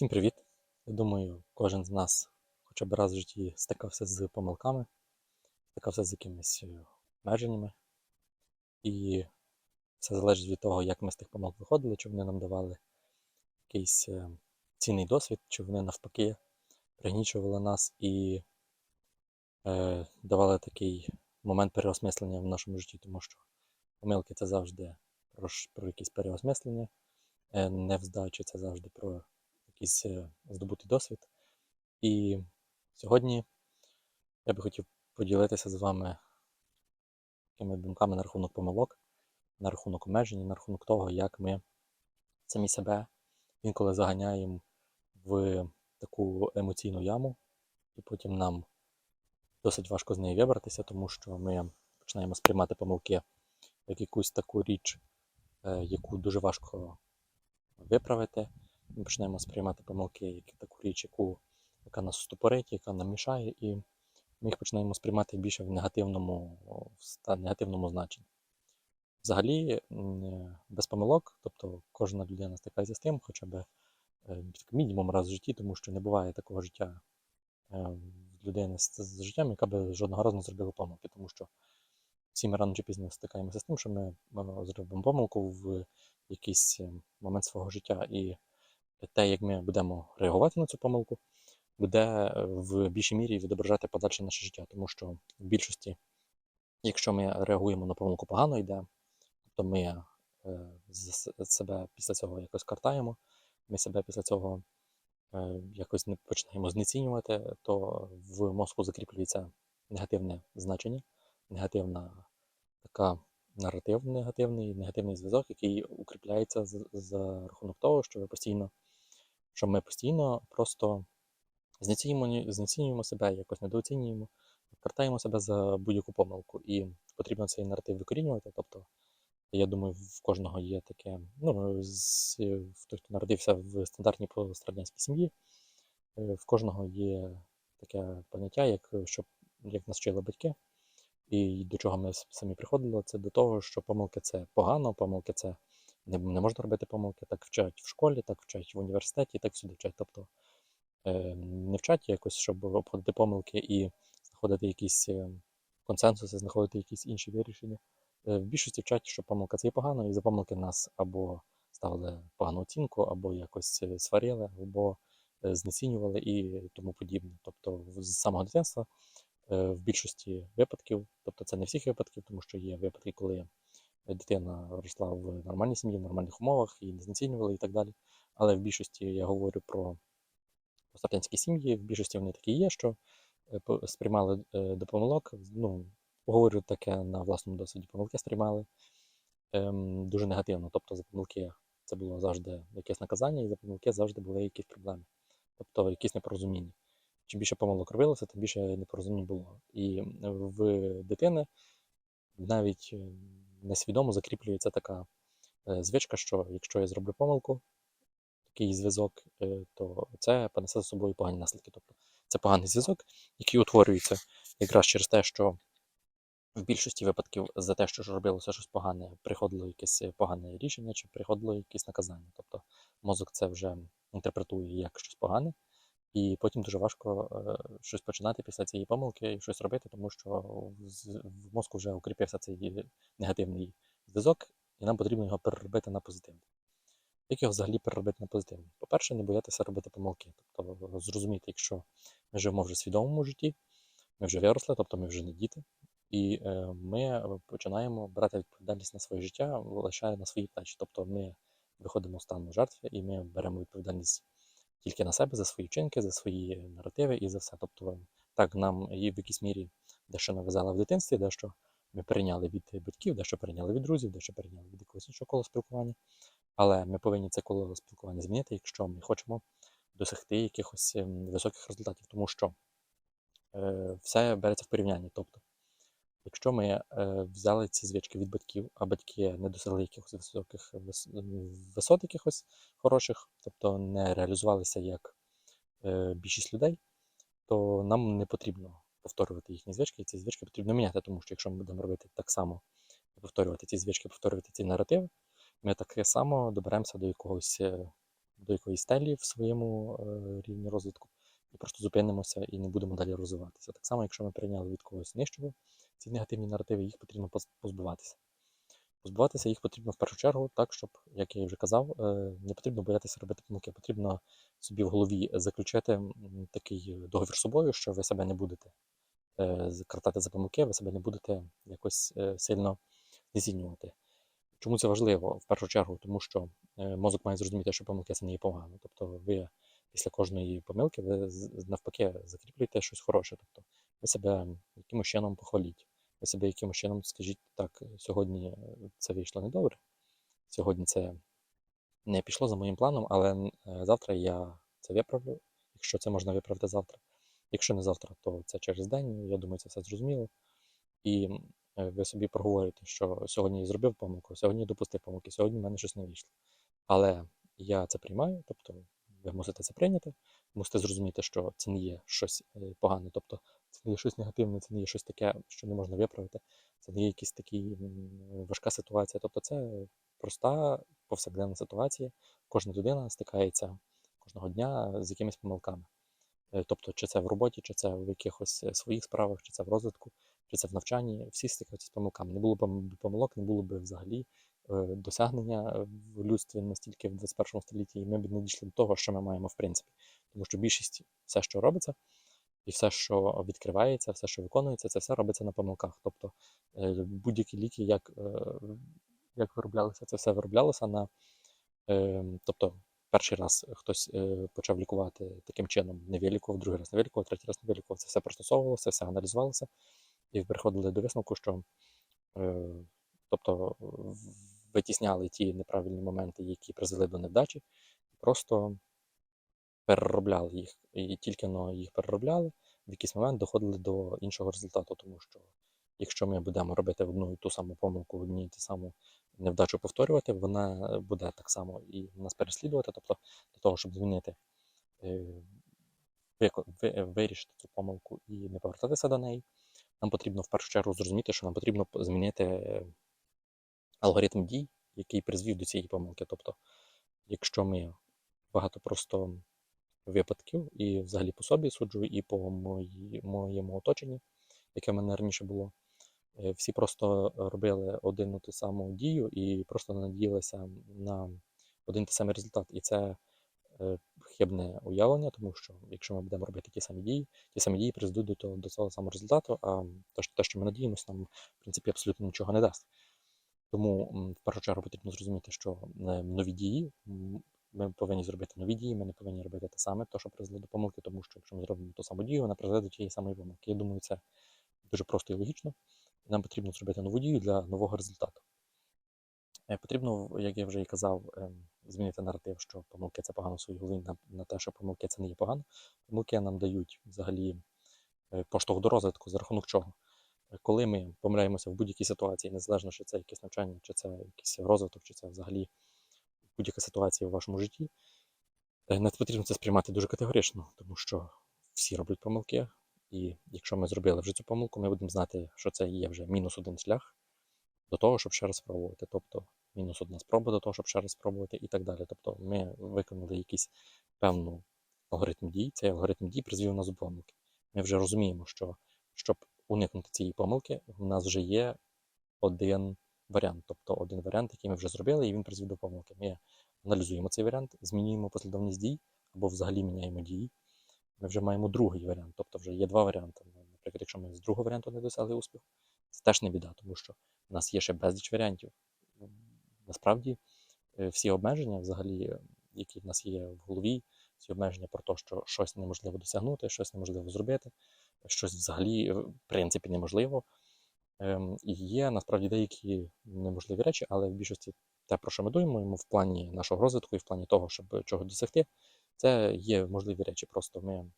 Всім привіт! Я думаю, кожен з нас хоча б раз в житті стикався з помилками, стикався з якимись е, обмеженнями. І все залежить від того, як ми з тих помилок виходили, чи вони нам давали якийсь е, цінний досвід, чи вони навпаки пригнічували нас і е, давали такий момент переосмислення в нашому житті, тому що помилки це завжди про, про якісь переосмислення, е, невздачі це завжди про якийсь е, здобутий досвід. І сьогодні я би хотів поділитися з вами такими думками на рахунок помилок, на рахунок обмежень, на рахунок того, як ми самі себе інколи заганяємо в таку емоційну яму, і потім нам досить важко з неї вибратися, тому що ми починаємо сприймати помилки як якусь таку річ, е, яку дуже важко виправити. Ми починаємо сприймати помилки як таку річ, яку, яка нас ступорить, яка нам мішає, і ми їх починаємо сприймати більше в негативному, в негативному значенні. Взагалі, е, без помилок, тобто кожна людина стикається з тим, хоча б е, мінімум раз в житті, тому що не буває такого життя е, людини з, життям, яка би жодного разу не зробила помилки, тому що всі ми рано чи пізно стикаємося з тим, що ми зробимо помилку в якийсь момент свого життя, і те, як ми будемо реагувати на цю помилку, буде е, в більшій мірі відображати подальше наше життя, тому що в більшості, якщо ми реагуємо на помилку погано йде, то ми е, себе після цього якось картаємо, ми себе після цього е, якось не починаємо знецінювати, то в мозку закріплюється негативне значення, негативна така наратив негативний, негативний зв'язок, який укріпляється за рахунок того, що ви постійно, що ми постійно просто знецінюємо, знецінюємо себе, якось недооцінюємо, картаємо себе за будь-яку помилку. І потрібно цей наратив викорінювати. Тобто, я думаю, в кожного є таке, ну, з, хто народився в стандартній пострадянській сім'ї, е, в кожного є таке поняття, як, щоб, як нас вчили батьки, і до чого ми самі приходили, це до того, що помилки це погано, помилки це не, не можна робити помилки, так вчать в школі, так вчать в університеті, так всюди вчать. Тобто е, не вчать якось, щоб обходити помилки і знаходити якісь е, консенсуси, знаходити якісь інші вирішення. Е, В більшості вчать, що помилка це є погано, і за помилки нас або ставили погану оцінку, або якось е, сварили, або знецінювали і тому подібне. Тобто з самого дитинства в більшості випадків, тобто це не всіх випадків, тому що є випадки, коли дитина росла в нормальній сім'ї, в нормальних умовах, і не знецінювали і так далі. Але в більшості я говорю про пострадянські сім'ї, в більшості вони такі є, що е, сприймали е, до помилок. Ну, говорю таке на власному досвіді, помилки сприймали ем, дуже негативно. Тобто за помилки це було завжди якесь наказання, і за помилки завжди були якісь проблеми, тобто якісь непорозуміння. Чим більше помилок робилося, тим більше непорозумінь було. І в дитини навіть е, несвідомо закріплюється така е, звичка, що якщо я зроблю помилку, такий зв'язок, е, то це понесе за собою погані наслідки. Тобто це поганий зв'язок, який утворюється якраз через те, що в більшості випадків за те, що робилося щось погане, приходило якесь погане рішення чи приходило якесь наказання. Тобто мозок це вже інтерпретує як щось погане, і потім дуже важко е, щось починати після цієї помилки і щось робити, тому що в, мозку вже укріпився цей негативний зв'язок, і нам потрібно його переробити на позитивний. Як його взагалі переробити на позитивний? По-перше, не боятися робити помилки. Тобто зрозуміти, якщо ми живемо вже в свідомому житті, ми вже виросли, тобто ми вже не діти, і е, ми починаємо брати відповідальність на своє життя лише на свої плечі. Тобто ми виходимо з стану жертви і ми беремо відповідальність тільки на себе за свої вчинки, за свої наративи і за все. Тобто, так нам і в якійсь мірі дещо нав'язали в дитинстві, дещо ми перейняли від батьків, дещо перейняли від друзів, дещо перейняли від якогось іншого кола спілкування. Але ми повинні це коло спілкування змінити, якщо ми хочемо досягти якихось ем, високих результатів, тому що е, все береться в порівнянні. Тобто, якщо ми е, взяли ці звички від батьків, а батьки не досягли якихось високих висот якихось хороших, тобто не реалізувалися як е, більшість людей, то нам не потрібно повторювати їхні звички, і ці звички потрібно міняти, тому що якщо ми будемо робити так само, повторювати ці звички, повторювати ці наративи, ми так само доберемося до якогось е, до якоїсь стелі в своєму рівні розвитку і просто зупинимося і не будемо далі розвиватися. Так само, якщо ми прийняли від когось нижчого ці негативні наративи, їх потрібно позбуватися. Позбуватися їх потрібно в першу чергу, так, щоб, як я вже казав, е, не потрібно боятися робити помилки, потрібно собі в голові заключити такий договір з собою, що ви себе не будете е, картати за помилки, ви себе не будете якось е, сильно знецінювати. Чому це важливо? В першу чергу, тому що мозок має зрозуміти, що помилки це не є погано. Тобто ви після кожної помилки ви навпаки закріплюєте щось хороше. Тобто ви себе якимось чином похваліть. Ви себе якимось чином скажіть, так, сьогодні це вийшло недобре, сьогодні це не пішло за моїм планом, але е, завтра я це виправлю, якщо це можна виправити завтра. Якщо не завтра, то це через день. Я думаю, це все зрозуміло. І е, ви собі проговорюєте, що сьогодні я зробив помилку, сьогодні допустив помилки, сьогодні в мене щось не вийшло. Але я це приймаю, тобто ви мусите це прийняти, мусите зрозуміти, що це не є щось е, погане, тобто це не є щось негативне, це не є щось таке, що не можна виправити, це не є якась такі важка ситуація. Тобто це проста повсякденна ситуація. Кожна людина стикається кожного дня з якимись помилками. Е, Тобто, чи це в роботі, чи це в якихось е, своїх справах, чи це в розвитку, чи це в навчанні, всі стикаються з помилками. Не було б помилок, не було б взагалі досягнення в людстві настільки в 21 столітті, і ми б не дійшли до того, що ми маємо в принципі. Тому що більшість все, що робиться, і все, що відкривається, все, що виконується, це все робиться на помилках. Тобто е, будь-які ліки, як, е, як вироблялися, це все вироблялося на. е, Тобто, перший раз хтось е, почав лікувати таким чином, не вилікував, другий раз не вилікував, третій раз не вилікував. Це все пристосовувалося, все аналізувалося, і приходили до висновку, що е, тобто витісняли ті неправильні моменти, які призвели до невдачі, просто переробляли їх. І тільки но їх переробляли, в якийсь момент доходили до іншого результату, тому що якщо ми будемо робити одну і ту саму помилку, одну і ту саму невдачу повторювати, вона буде так само і нас переслідувати. Тобто для того, щоб змінити, е, вирішити цю помилку і не повертатися до неї, нам потрібно в першу чергу зрозуміти, що нам потрібно змінити алгоритм дій, який призвів до цієї помилки. Тобто, якщо ми багато просто випадків, і взагалі по собі суджу, і по мої, моєму оточенні, яке в мене раніше було, е, всі просто робили один і ту саму дію і просто надіялися на один той самий результат. І це е, хибне уявлення, тому що якщо ми будемо робити ті самі дії, ті самі дії призведуть до до того самого результату, а те, що ми надіємося, нам в принципі абсолютно нічого не дасть. Тому в першу чергу потрібно зрозуміти, що е, нові дії, ми повинні зробити нові дії, ми не повинні робити те саме, то, що призвело до помилки, тому що якщо ми зробимо ту саму дію, вона призведе до тієї самої помилки. Я думаю, це дуже просто і логічно. Нам потрібно зробити нову дію для нового результату. Е, Потрібно, як я вже і казав, ем, змінити наратив, що помилки це погано в своїй голові на, на те, що помилки це не є погано. Помилки нам дають взагалі е, поштовх до розвитку, за рахунок чого. Коли ми помиляємося в будь-якій ситуації, незалежно, чи це якесь навчання, чи це якийсь розвиток, чи це взагалі будь-яка ситуація в вашому житті, е, не потрібно це сприймати дуже категорично, тому що всі роблять помилки. І якщо ми зробили вже цю помилку, ми будемо знати, що це є вже мінус один шлях до того, щоб ще раз спробувати. Тобто мінус одна спроба до того, щоб ще раз спробувати, і так далі. Тобто ми виконали якийсь певну алгоритм дій. Цей алгоритм дій призвів нас до помилки. Ми вже розуміємо, що щоб уникнути цієї помилки, в нас вже є один варіант, тобто один варіант, який ми вже зробили, і він призвів до помилки. Ми аналізуємо цей варіант, змінюємо послідовність дій або взагалі міняємо дії. Ми вже маємо другий варіант, тобто вже є два варіанти. Наприклад, якщо ми з другого варіанту не досягли успіху, це теж не біда, тому що у нас є ще безліч варіантів. Насправді, е, всі обмеження, взагалі, е, які в нас є в голові, всі обмеження про те, що щось неможливо досягнути, щось неможливо зробити, щось взагалі е, в принципі неможливо. Ем, І є насправді деякі неможливі речі, але в більшості те, про що ми думаємо, в плані нашого розвитку і в плані того, щоб чого досягти, це є можливі речі. Просто ми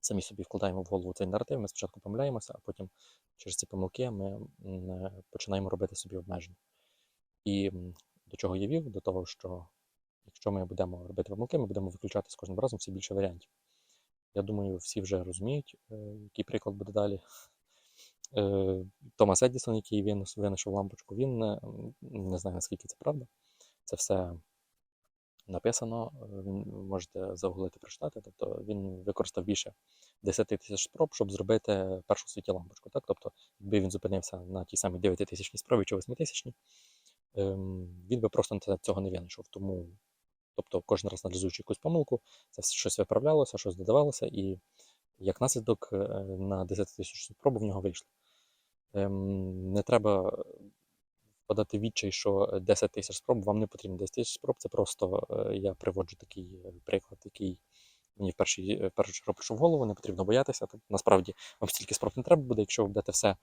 самі собі вкладаємо в голову цей наратив, ми спочатку помиляємося, а потім через ці помилки ми починаємо робити собі обмеження. І до чого я вів? До того, що якщо ми будемо робити помилки, ми будемо виключати з кожним разом все більше варіантів. Я думаю, всі вже розуміють, е, який приклад буде далі. Е, Томас Едісон, який винес- винайшов лампочку, він е, не знаю наскільки це правда. Це все написано, можете загуглити прочитати. Тобто він використав більше 10 тисяч спроб, щоб зробити першу в світі лампочку. Так? Тобто, якби він зупинився на тій самій 9 тисячній спробі чи 8 тисячній, ем, він би просто цього не винайшов. Тому, тобто, кожен раз аналізуючи якусь помилку, це щось виправлялося, щось додавалося, і як наслідок е, на 10 тисяч спроб в нього вийшло. Ем, Не треба подати відчай, що 10 тисяч спроб вам не потрібно. 10 тисяч спроб це просто е, я приводжу такий е, приклад, який мені е, в першу чергу прийшов в голову, не потрібно боятися. Тобто, насправді вам стільки спроб не треба буде, якщо ви будете все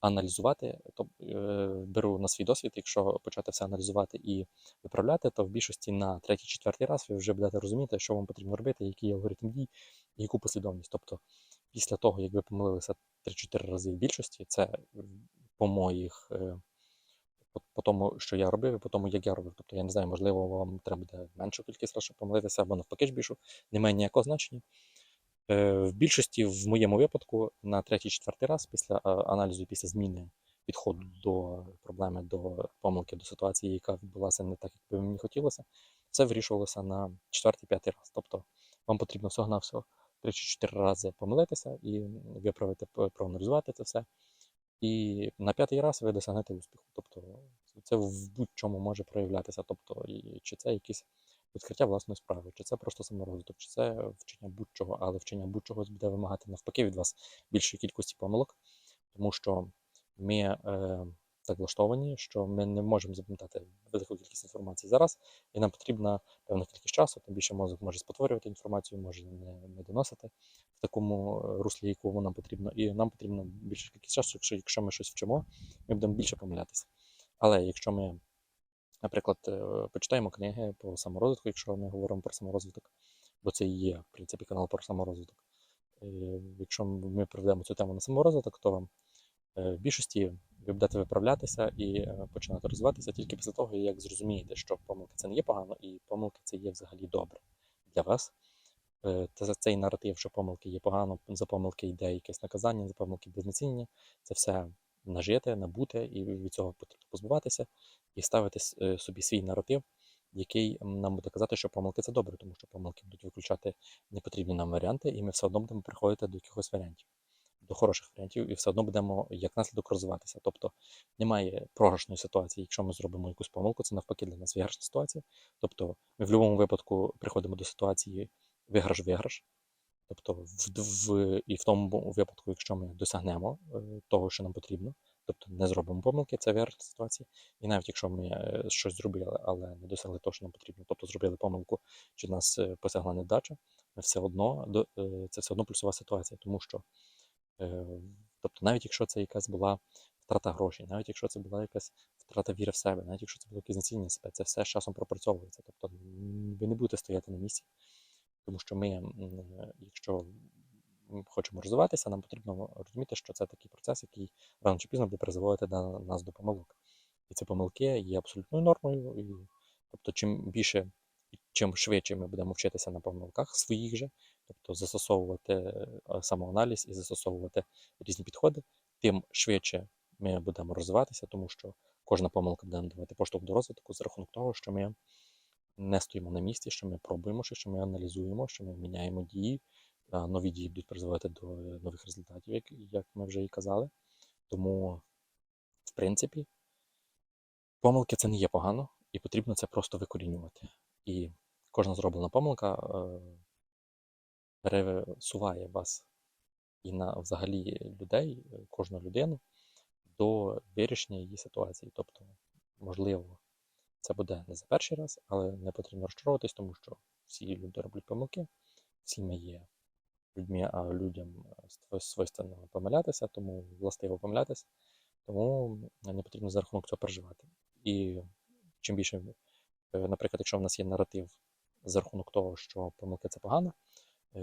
аналізувати, то е, беру на свій досвід, якщо почати все аналізувати і виправляти, то в більшості на третій, четвертий раз ви вже будете розуміти, що вам потрібно робити, який алгоритм дій яку послідовність. Тобто, після того, як ви помилилися 3-4 рази в більшості, це по моїх. е, по, тому, що я робив, і по тому, як я робив. Тобто, я не знаю, можливо, вам треба буде меншу кількість разів, помилитися, або навпаки ж більшу, не має ніякого значення. Е, в більшості, в моєму випадку, на третій-четвертий раз після е, аналізу, після зміни підходу до проблеми, до помилки, до ситуації, яка відбулася не так, як би мені хотілося, це вирішувалося на четвертий-п'ятий раз. Тобто вам потрібно всього на всього 3-4 рази помилитися і виправити, проаналізувати це все. І на п'ятий раз ви досягнете успіху. Тобто це в будь-чому може проявлятися. Тобто, чи це якісь відкриття власної справи, чи це просто саморозвиток, чи це вчення будь-чого, але вчення будь-чого буде вимагати навпаки від вас більшої кількості помилок, тому що ми е, так влаштовані, що ми не можемо запам'ятати велику кількість інформації зараз, і нам потрібна певна кількість часу, тим більше мозок може спотворювати інформацію, може не, не доносити в такому е, руслі, якому нам потрібно. І нам потрібно більша кількість часу, якщо, якщо ми щось вчимо, ми будемо більше помилятися. Але якщо ми, наприклад, е, почитаємо книги по саморозвитку, якщо ми говоримо про саморозвиток, бо це і є, в принципі, канал про саморозвиток. Е, Якщо ми проведемо цю тему на саморозвиток, то в більшості ви будете виправлятися і е, починати розвиватися тільки після того, як зрозумієте, що помилки це не є погано, і помилки це є взагалі добре для вас. Е, Та за цей наратив, що помилки є погано, за помилки йде якесь наказання, за помилки йде це все нажити, набути, і від цього потрібно позбуватися і ставити е, собі свій наратив, який нам буде казати, що помилки це добре, тому що помилки будуть виключати непотрібні нам варіанти, і ми все одно будемо приходити до якихось варіантів, до хороших варіантів, і все одно будемо як наслідок розвиватися. Тобто немає програшної ситуації, якщо ми зробимо якусь помилку, це навпаки для нас виграшна ситуація. Тобто ми в будь-якому випадку приходимо до ситуації виграш-виграш. Тобто, в, в, і в тому випадку, якщо ми досягнемо е, того, що нам потрібно, тобто не зробимо помилки, це виграшна ситуація. І навіть якщо ми е, щось зробили, але не досягли того, що нам потрібно, тобто зробили помилку, чи нас е, посягла невдача, ми все одно це все одно плюсова ситуація, тому що тобто, навіть якщо це якась була втрата грошей, навіть якщо це була якась втрата віри в себе, навіть якщо це було якесь знецінення себе, це все з часом пропрацьовується. Тобто ви не будете стояти на місці. Тому що ми, е, якщо хочемо розвиватися, нам потрібно розуміти, що це такий процес, який рано чи пізно буде призводити до нас до помилок. І ці помилки є абсолютною нормою. І, тобто, чим більше чим швидше ми будемо вчитися на помилках своїх же, тобто застосовувати е, самоаналіз і застосовувати різні підходи, тим швидше ми будемо розвиватися, тому що кожна помилка буде давати поштовх до розвитку за рахунок того, що ми не стоїмо на місці, що ми пробуємо, що ми аналізуємо, що ми міняємо дії, нові дії будуть призводити до е, нових результатів, як, як ми вже і казали. Тому, в принципі, помилки це не є погано, і потрібно це просто викорінювати. І кожна зроблена помилка е, пересуває вас і на взагалі людей, е, кожну людину до вирішення її ситуації. Тобто, можливо, це буде не за перший раз, але не потрібно розчаровуватись, тому що всі люди роблять помилки, всі ми є людьми, а людям е, свойственно помилятися, тому властиво помилятися. Тому не потрібно за рахунок цього переживати. І чим більше, е, наприклад, якщо в нас є наратив за рахунок того, що помилки це погано,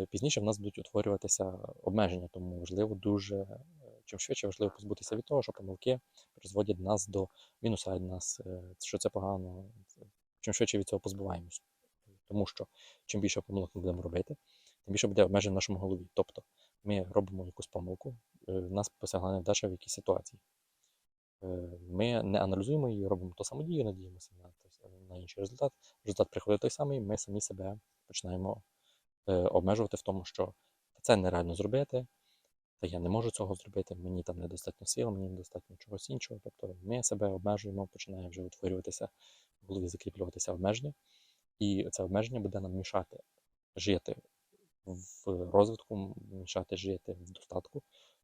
пізніше в нас будуть утворюватися обмеження, тому важливо дуже, е, чим швидше важливо позбутися від того, що помилки призводять нас до мінуса від нас, е, що це погано. Чим швидше від цього позбуваємось. Тому що чим більше помилок ми будемо робити, тим більше буде обмежень в нашому голові. Тобто ми робимо якусь помилку, е, нас посягла невдача в якійсь ситуації. Е, Ми не аналізуємо її, робимо ту саму дію, надіємося на, на інший результат. Результат приходить той самий, ми самі себе починаємо е, обмежувати в тому, що це нереально зробити, та я не можу цього зробити, мені там недостатньо сил, мені недостатньо чогось іншого. Тобто ми себе обмежуємо, починає вже утворюватися в голові, закріплюватися обмеження, і це обмеження буде нам мішати жити в розвитку, мішати жити в достатку,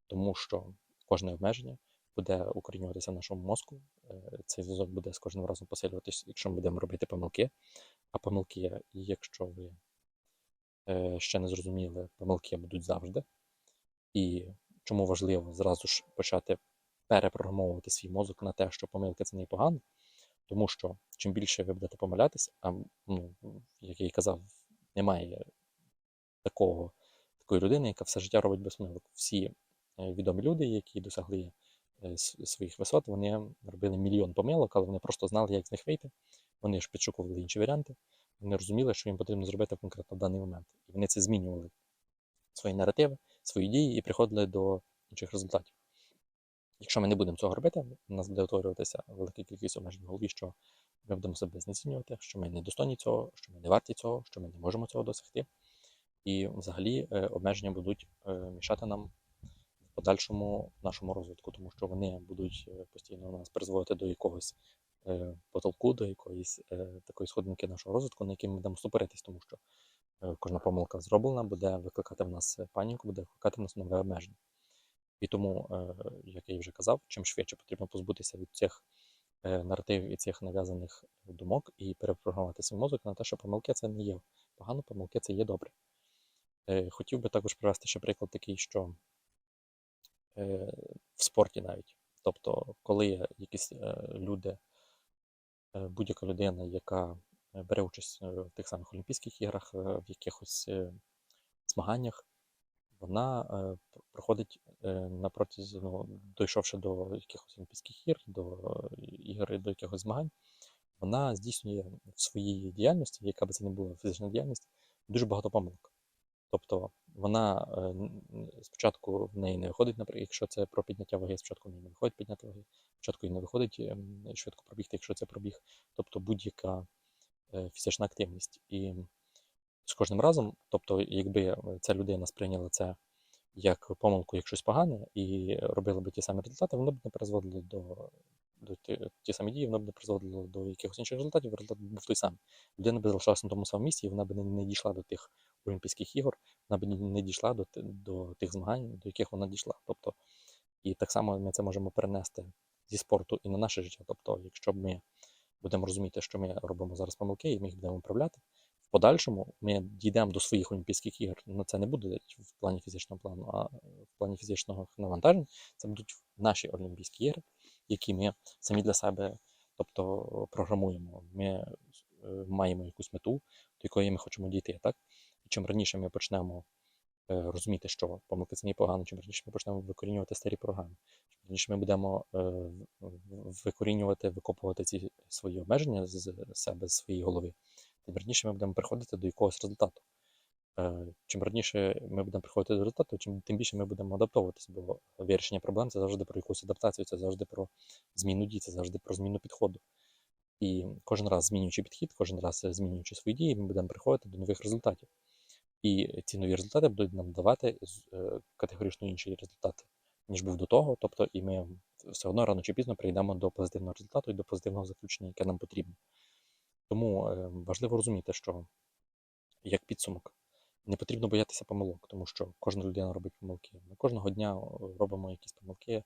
тому що кожне обмеження буде укорінюватися в нашому мозку. Е, Цей зв'язок буде з кожним разом посилюватись, якщо ми будемо робити помилки. А помилки, якщо ви е, ще не зрозуміли, помилки будуть завжди. І чому важливо зразу ж почати перепрограмовувати свій мозок на те, що помилки це не погано, тому що чим більше ви будете помилятись, а ну, як я і казав, немає такого, такої людини, яка все життя робить без помилок. Всі е, відомі люди, які досягли е, своїх висот, вони робили мільйон помилок, але вони просто знали, як з них вийти. Вони ж підшукували інші варіанти, вони розуміли, що їм потрібно зробити конкретно в даний момент. І вони це змінювали свої наративи, свої дії і приходили до інших результатів. Якщо ми не будемо цього робити, у нас буде утворюватися велика кількість обмежень в голові, що ми будемо себе знецінювати, що ми не достойні цього, що ми не варті цього, що ми не можемо цього досягти. І взагалі е, обмеження будуть е, мішати нам в подальшому нашому розвитку, тому що вони будуть е, постійно нас призводити до якогось потолку, до якоїсь е, такої сходинки нашого розвитку, на якій ми будемо ступоритись, тому що е, кожна помилка зроблена буде викликати в нас паніку, буде викликати в нас нове обмеження. І тому, е, як я вже казав, чим швидше потрібно позбутися від цих е, наративів і цих нав'язаних думок і перепрограмувати свій мозок на те, що помилки це не є погано, помилки це є добре. Е, Хотів би також привести ще приклад такий, що е, в спорті навіть. Тобто, коли якісь е, люди, е, будь-яка людина, яка е, бере участь е, в тих самих Олімпійських іграх, е, в якихось е, змаганнях, вона е, проходить е, на протязі, ну, дійшовши до якихось Олімпійських ігор, до е, ігор до якихось змагань, вона здійснює в своїй діяльності, яка би це не була фізична діяльність, дуже багато помилок. Тобто вона е, спочатку в неї не виходить, наприклад, якщо це про підняття ваги, спочатку в неї не виходить підняти ваги, спочатку їй не виходить ем, швидко пробігти, якщо це пробіг, тобто будь-яка е, фізична активність. І з кожним разом, тобто, якби ця людина сприйняла це як помилку, як щось погане, і робила би ті самі результати, воно б не призводило до, до ті, самі дії, воно б не призводило до якихось інших результатів, результат був той самий. Людина б залишалася на тому самому місці, і вона б не, не дійшла до тих Олімпійських ігор, вона б не дійшла до, до тих змагань, до яких вона дійшла. Тобто, і так само ми це можемо перенести зі спорту і на наше життя. Тобто, якщо ми будемо розуміти, що ми робимо зараз помилки, і ми їх будемо виправляти, в подальшому ми дійдемо до своїх Олімпійських ігор. Ну це не буде в плані фізичного плану, а в плані фізичного навантажень це будуть наші Олімпійські ігри, які ми самі для себе тобто, програмуємо. Ми е, маємо якусь мету, до якої ми хочемо дійти. Так? І чим раніше ми почнемо е, розуміти, що помилки це не погано, чим раніше ми почнемо викорінювати старі програми, чим раніше ми будемо е, викорінювати, викопувати ці свої обмеження з себе, з своєї голови, тим раніше ми будемо приходити до якогось результату. Е, Чим раніше ми будемо приходити до результату, чим тим більше ми будемо адаптовуватися, бо вирішення проблем це завжди про якусь адаптацію, це завжди про зміну дій, це завжди про зміну підходу. І кожен раз змінюючи підхід, кожен раз змінюючи свої дії, ми будемо приходити до нових результатів. І ці нові результати будуть нам давати е, категорично інші результати, ніж був до того. Тобто, і ми все одно рано чи пізно прийдемо до позитивного результату і до позитивного заключення, яке нам потрібно. Тому важливо розуміти, що як підсумок не потрібно боятися помилок, тому що кожна людина робить помилки. Ми кожного дня робимо якісь помилки,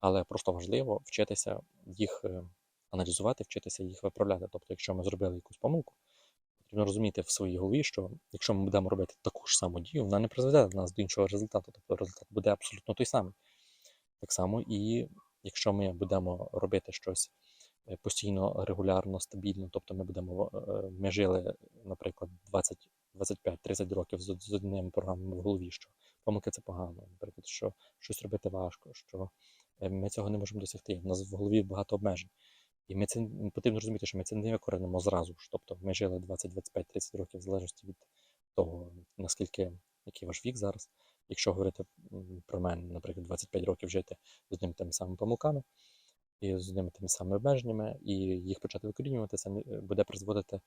але просто важливо вчитися їх е, аналізувати, вчитися їх виправляти. Тобто, якщо ми зробили якусь помилку, потрібно розуміти в своїй голові, що якщо ми будемо робити таку ж саму дію, вона не призведе до нас до іншого результату. Тобто результат буде абсолютно той самий. Так само, і якщо ми будемо робити щось е, постійно, регулярно, стабільно, тобто ми будемо, е, ми жили, наприклад, 20, 25-30 років з, з одними програмами в голові, що помилки це погано, наприклад, що щось робити важко, що е, ми цього не можемо досягти. У нас в голові багато обмежень. І ми це потрібно розуміти, що ми це не викоренимо зразу ж. Тобто ми жили 20, 25, 30 років в залежності від того, наскільки який ваш вік зараз. Якщо говорити про мене, наприклад, 25 років жити з одними тими самими помилками, і з одними тими самими обмеженнями, і їх почати викорінювати, це не- буде призводити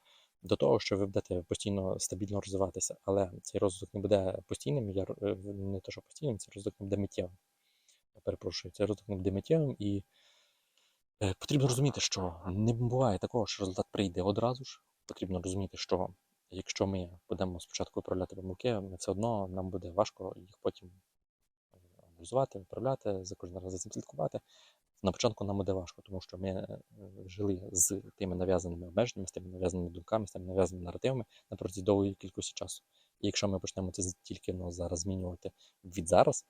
до того, що ви будете постійно стабільно розвиватися. Але цей розвиток не буде постійним, я, е, не те, що постійним, цей розвиток не буде миттєвим. Я перепрошую, цей розвиток не буде миттєвим і Е, Потрібно розуміти, що не буває такого, що результат прийде одразу ж. Потрібно розуміти, що якщо ми будемо спочатку виправляти помилки, ми все одно нам буде важко їх потім е, аналізувати, виправляти, за кожен раз за цим слідкувати. На початку нам буде важко, тому що ми е, жили з тими нав'язаними обмеженнями, з тими нав'язаними думками, з тими нав'язаними наративами на протязі довгої кількості часу. І якщо ми почнемо це тільки ну, зараз змінювати від зараз,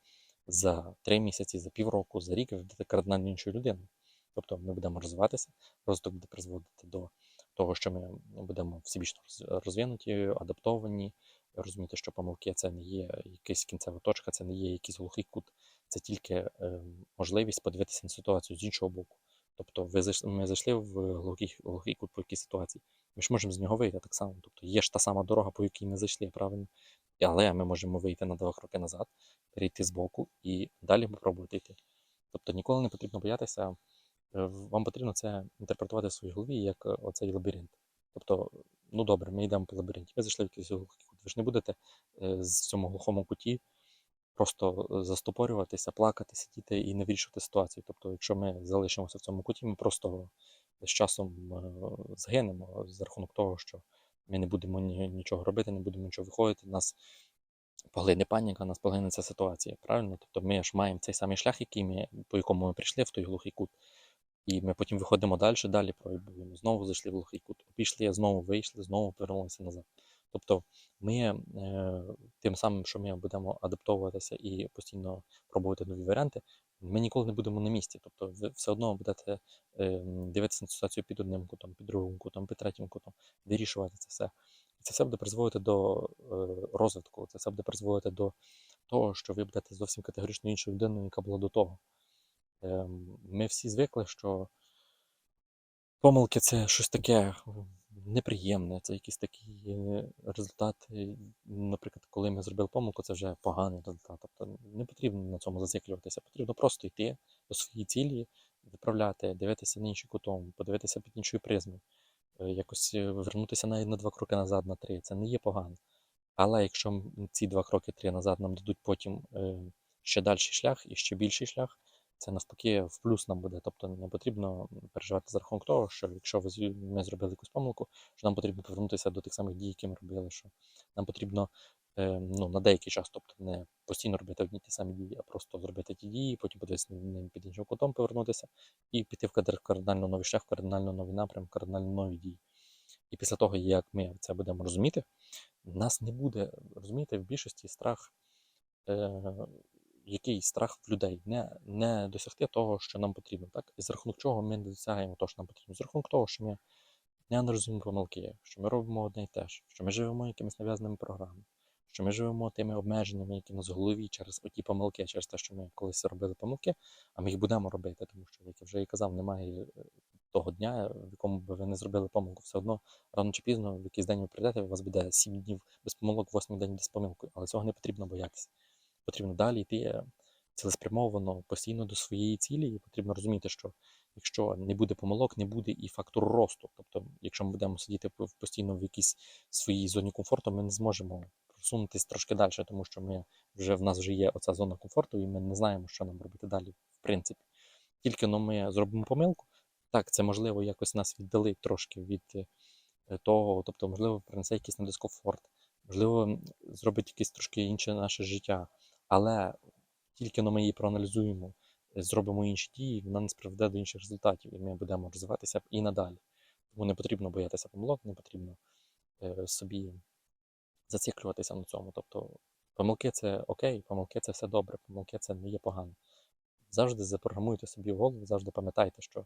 за три місяці, за півроку, за рік, ви будете кардинально іншою людиною. Тобто ми будемо розвиватися, розвиток буде призводити до того, що ми будемо всебічно розвинуті, адаптовані, розуміти, що помилки це не є якась кінцева точка, це не є якийсь глухий кут, це тільки е, можливість подивитися на ситуацію з іншого боку. Тобто ви ми зайшли в глухий, глухий кут по якійсь ситуації. Ми ж можемо з нього вийти так само. Тобто є ж та сама дорога, по якій ми зайшли, правильно? Але ми можемо вийти на два кроки назад, перейти з боку і далі попробувати йти. Тобто ніколи не потрібно боятися Е, вам потрібно це інтерпретувати в своїй голові як е, оцей лабіринт. Тобто, ну добре, ми йдемо по лабіринті, ви зайшли в якийсь глухий кут. Ви ж не будете е, з цьому глухому куті просто е, застопорюватися, плакати, сидіти і не вирішувати ситуацію. Тобто, якщо ми залишимося в цьому куті, ми просто з часом е, згинемо за рахунок того, що ми не будемо нічого робити, не будемо нічого виходити. Нас поглине паніка, нас поглине ця ситуація. Правильно? Тобто ми ж маємо цей самий шлях, який ми, по якому ми прийшли в той глухий кут. І ми потім виходимо далі, далі пробуємо. Знову зайшли в глухий кут. Пішли, знову вийшли, знову повернулися назад. Тобто ми е, тим самим, що ми будемо адаптовуватися і постійно пробувати нові варіанти, ми ніколи не будемо на місці. Тобто ви все одно будете е, дивитися на ситуацію під одним кутом, під другим кутом, під третім кутом, вирішувати це все. І це все буде призводити до е, розвитку, це все буде призводити до того, що ви будете зовсім категорично іншою людиною, яка була до того. Ем, Ми всі звикли, що помилки це щось таке неприємне, це якийсь такий е, результат. Наприклад, коли ми зробили помилку, це вже поганий результат. Тобто не потрібно на цьому зациклюватися, потрібно просто йти до своєї цілі, виправляти, дивитися на інший кутом, подивитися під іншою призмою, е, якось е, вернутися навіть на два кроки назад, на три. Це не є погано. Але якщо ці два кроки три назад нам дадуть потім ще дальший шлях і ще більший шлях, це навпаки в плюс нам буде. Тобто не потрібно переживати за рахунок того, що якщо ми зробили якусь помилку, що нам потрібно повернутися до тих самих дій, які ми робили, що нам потрібно е, ну, на деякий час, тобто не постійно робити одні ті самі дії, а просто зробити ті дії, потім подивитися під іншим кутом, повернутися і піти в кардинально новий шлях, в кардинально новий напрям, кардинально нові дії. І після того, як ми це будемо розуміти, нас не буде розумієте, в більшості страх, е, який страх в людей не, не досягти того, що нам потрібно, так? І за рахунок чого ми не досягаємо того, що нам потрібно. За рахунок того, що ми не аналізуємо помилки, що ми робимо одне й те ж, що ми живемо якимись нав'язаними програмами, що ми живемо тими обмеженнями, які нас в голові через оті помилки, через те, що ми колись робили помилки, а ми їх будемо робити, тому що, як я вже і казав, немає е, того дня, в якому би ви не зробили помилку. Все одно рано чи пізно, в якийсь день ви прийдете, у вас буде 7 днів без помилок, 8 день без помилки, але цього не потрібно боятися. Потрібно далі йти е, цілеспрямовано, постійно до своєї цілі, і потрібно розуміти, що якщо не буде помилок, не буде і фактору росту. Тобто, якщо ми будемо сидіти постійно в якійсь своїй зоні комфорту, ми не зможемо просунутися трошки далі, тому що ми вже в нас вже є оця зона комфорту, і ми не знаємо, що нам робити далі, в принципі. Тільки но ми зробимо помилку, так, це можливо якось нас віддалить трошки від е, того, тобто, можливо, принесе якийсь недискомфорт, можливо, зробить якесь трошки інше наше життя. Але тільки ми її проаналізуємо, е, зробимо інші дії, вона нас приведе до інших результатів, і ми будемо розвиватися і надалі. Тому не потрібно боятися помилок, не потрібно е, собі зациклюватися на цьому. Тобто помилки це окей, помилки це все добре, помилки це не є погано. Завжди запрограмуйте собі в голову, завжди пам'ятайте, що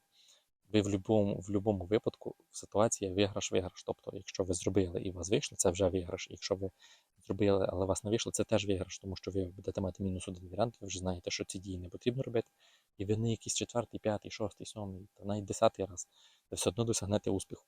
ви в будь-якому в любому випадку в ситуації виграш-виграш. Тобто, якщо ви зробили і у вас вийшло, це вже виграш. Якщо ви зробили, але у вас не вийшло, це теж виграш, тому що ви будете мати мінус один варіант, ви вже знаєте, що ці дії не потрібно робити. І ви не якийсь четвертий, п'ятий, шостий, сьомий, та навіть десятий раз, ви все одно досягнете успіху.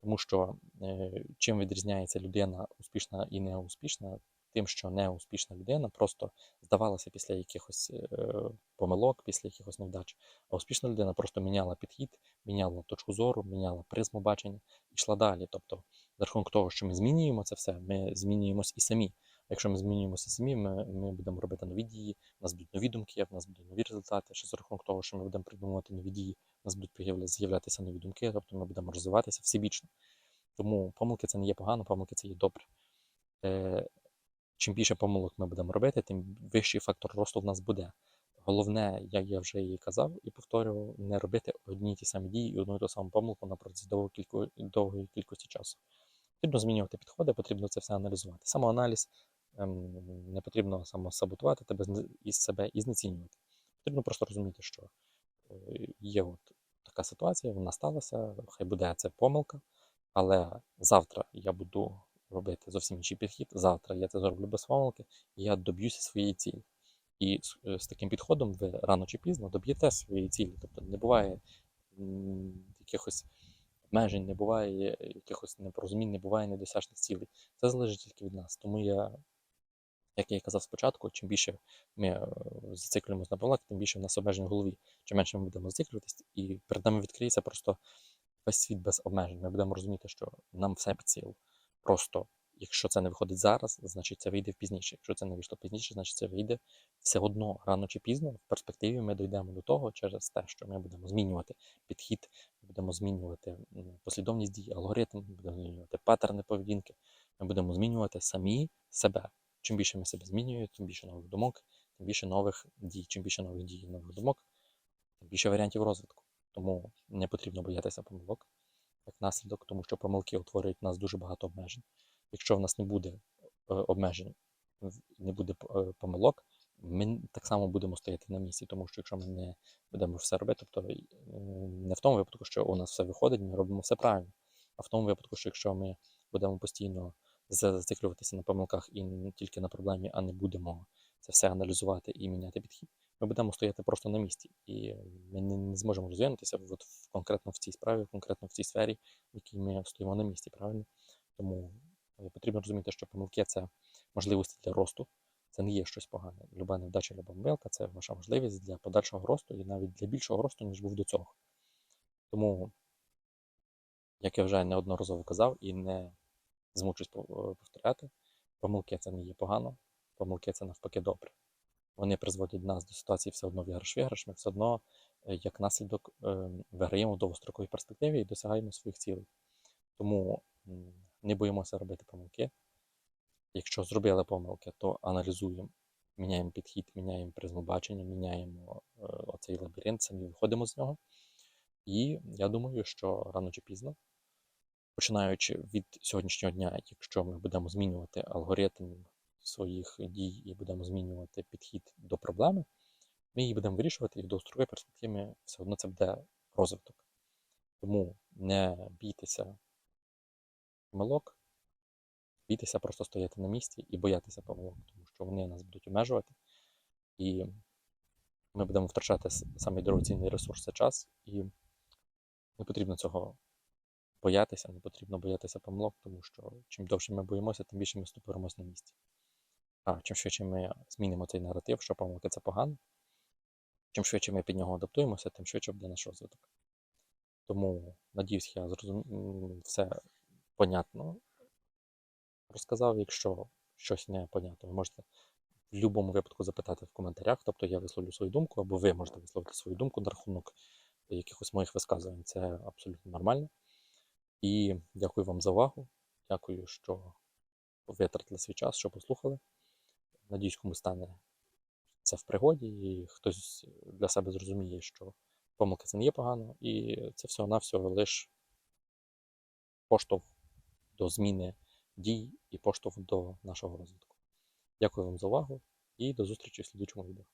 Тому що е, чим відрізняється людина успішна і неуспішна, тим, що неуспішна людина просто здавалася після якихось е, помилок, після якихось невдач. А успішна людина просто міняла підхід, міняла точку зору, міняла призму бачення і йшла далі. Тобто, за рахунок того, що ми змінюємо це все, ми змінюємось і самі. Якщо ми змінюємося самі, ми, ми будемо робити нові дії, у нас будуть нові думки, в нас будуть нові результати. Що за рахунок того, що ми будемо придумувати нові дії, у нас будуть з'являтися нові думки, тобто ми будемо розвиватися всебічно. Тому помилки це не є погано, помилки це є добре. Е, чим більше помилок ми будемо робити, тим вищий фактор росту в нас буде. Головне, як я вже і казав і повторював, не робити одні ті самі дії і одну і ту саму помилку на протязі довгої, кілько, довгої кількості часу. Потрібно змінювати підходи, потрібно це все аналізувати. Самоаналіз ем, не потрібно самосаботувати тебе із себе і знецінювати. Потрібно просто розуміти, що е, є от така ситуація, вона сталася, хай буде це помилка, але завтра я буду робити зовсім інший підхід. Завтра я це зроблю без помилки, я доб'юся своєї цілі. І з, е, з таким підходом ви рано чи пізно доб'єте своєї цілі. Тобто не буває якихось обмежень, не буває якихось непорозумінь, не буває недосяжних цілей. Це залежить тільки від нас. Тому я, як я і казав спочатку, чим більше ми е, зациклюємося на помилках, тим більше в нас обмежень в голові. Чим менше ми будемо зациклюватись, і перед нами відкриється просто весь світ без обмежень. Ми будемо розуміти, що нам все під силу. Просто якщо це не виходить зараз, значить це вийде пізніше. Якщо це не вийшло пізніше, значить це вийде все одно рано чи пізно. В перспективі ми дійдемо до того через те, що ми будемо змінювати підхід, ми будемо змінювати послідовність дій, алгоритм, ми будемо змінювати паттерни поведінки, ми будемо змінювати самі себе. Чим більше ми себе змінюємо, тим більше нових думок, тим більше нових дій. Чим більше нових дій нових думок, тим більше варіантів розвитку. Тому не потрібно боятися помилок як наслідок, тому що помилки утворюють в нас дуже багато обмежень. Якщо в нас не буде е, обмежень, не буде е, помилок, ми так само будемо стояти на місці, тому що якщо ми не будемо все робити, тобто не в тому випадку, що у нас все виходить, ми робимо все правильно, а в тому випадку, що якщо ми будемо постійно зациклюватися на помилках і не тільки на проблемі, а не будемо це все аналізувати і міняти підхід, ми будемо стояти просто на місці, і ми не, зможемо розвинутися от конкретно в цій справі, конкретно в цій сфері, в якій ми стоїмо на місці, правильно? Тому потрібно розуміти, що помилки це можливості для росту, це не є щось погане. Люба невдача, люба помилка це ваша можливість для подальшого росту і навіть для більшого росту, ніж був до цього. Тому, як я вже неодноразово казав і не змучусь повторяти, помилки це не є погано, помилки це навпаки добре. Вони призводять нас до ситуації все одно виграш-виграш, ми все одно е, як наслідок е, виграємо в довгостроковій перспективі і досягаємо своїх цілей. Тому не боїмося робити помилки. Якщо зробили помилки, то аналізуємо, міняємо підхід, міняємо призму бачення, міняємо е, оцей лабіринт, самі виходимо з нього. І я думаю, що рано чи пізно, починаючи від сьогоднішнього дня, якщо ми будемо змінювати алгоритм своїх дій і будемо змінювати підхід до проблеми, ми її будемо вирішувати і в довгостроковій перспективі все одно це буде розвиток. Тому не бійтеся помилок, бійтеся просто стояти на місці і боятися помилок, тому що вони нас будуть обмежувати, і ми будемо втрачати с- самий дорогоцінний ресурс це час, і не потрібно цього боятися, не потрібно боятися помилок, тому що чим довше ми боїмося, тим більше ми ступоримось на місці. А чим швидше ми змінимо цей наратив, що помилки це погано, чим швидше ми під нього адаптуємося, тим швидше буде наш розвиток. Тому, надіюсь, я зрозум... все понятно розказав. Якщо щось не понятно, ви можете в будь-якому випадку запитати в коментарях. Тобто я висловлю свою думку, або ви можете висловити свою думку на рахунок якихось моїх висказувань. Це абсолютно нормально. І дякую вам за увагу. Дякую, що витратили свій час, що послухали. Надіюсь, комусь стане це в пригоді, і хтось для себе зрозуміє, що помилки це не є погано, і це всього-навсього лише поштовх до зміни дій і поштовх до нашого розвитку. Дякую вам за увагу і до зустрічі в слідчому відео.